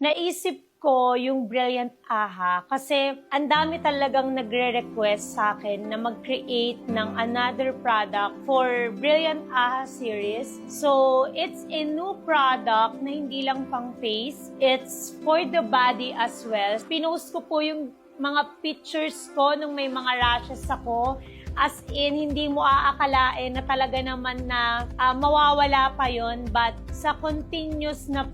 naisip ko yung Brilliant Aha kasi ang dami talagang nagre-request sa akin na mag-create ng another product for Brilliant Aha series. So, it's a new product na hindi lang pang face. It's for the body as well. Pinost ko po yung mga pictures ko nung may mga rashes ako. As in, hindi mo aakalain na talaga naman na ah, mawawala pa yon But sa continuous na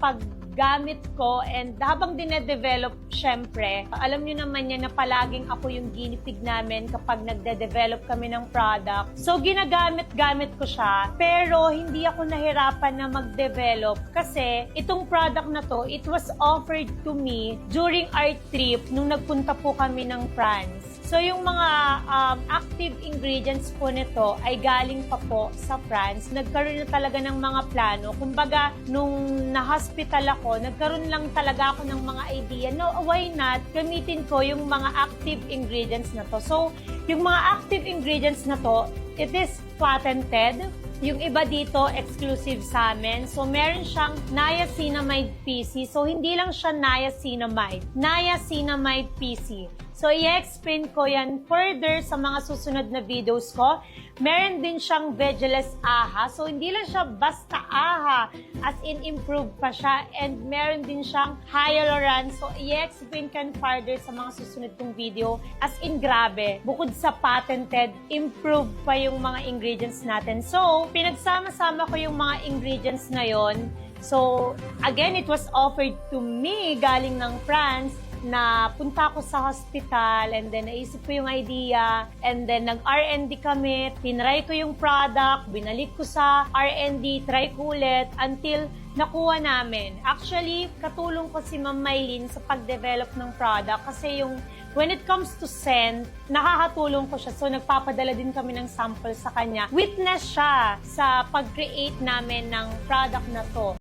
paggamit ko and habang dine-develop, syempre, alam nyo naman yan na palaging ako yung ginipig namin kapag nagde-develop kami ng product. So, ginagamit-gamit ko siya, pero hindi ako nahirapan na mag-develop kasi itong product na to, it was offered to me during our trip nung nagpunta po kami ng France. So, yung mga um, active ingredients po nito ay galing pa po sa France. Nagkaroon na talaga ng mga plano. Kumbaga, nung na-hospital ako, nagkaroon lang talaga ako ng mga idea, no, why not gamitin ko yung mga active ingredients na to. So, yung mga active ingredients na to, it is patented. Yung iba dito, exclusive sa amin. So, meron siyang niacinamide PC. So, hindi lang siya niacinamide. Niacinamide PC. So, i-explain ko yan further sa mga susunod na videos ko. Meron din siyang Vegeless AHA. So, hindi lang siya basta AHA. As in, improve pa siya. And meron din siyang hyaluron. So, i-explain ko yan further sa mga susunod kong video. As in, grabe. Bukod sa patented, improve pa yung mga ingredients natin. So, pinagsama-sama ko yung mga ingredients na yon. So, again, it was offered to me galing ng France na punta ako sa hospital and then naisip ko yung idea and then nag-R&D kami, tinry ko yung product, binalik ko sa R&D, try ko ulit until nakuha namin. Actually, katulong ko si Ma'am Maylin sa pag-develop ng product kasi yung when it comes to scent, nakakatulong ko siya. So, nagpapadala din kami ng sample sa kanya. Witness siya sa pag-create namin ng product na to.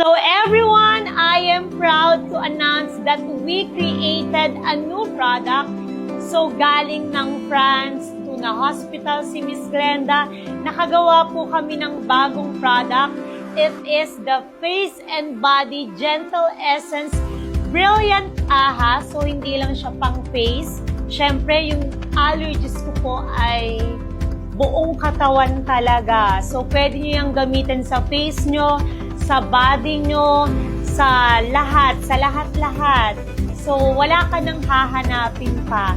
So everyone, I am proud to announce that we created a new product. So galing ng France to na hospital si Miss Glenda, nakagawa po kami ng bagong product. It is the Face and Body Gentle Essence Brilliant AHA. So hindi lang siya pang face. Siyempre, yung allergies ko po ay buong katawan talaga. So, pwede nyo yung gamitin sa face nyo, sa body nyo, sa lahat, sa lahat-lahat. So, wala ka nang hahanapin pa.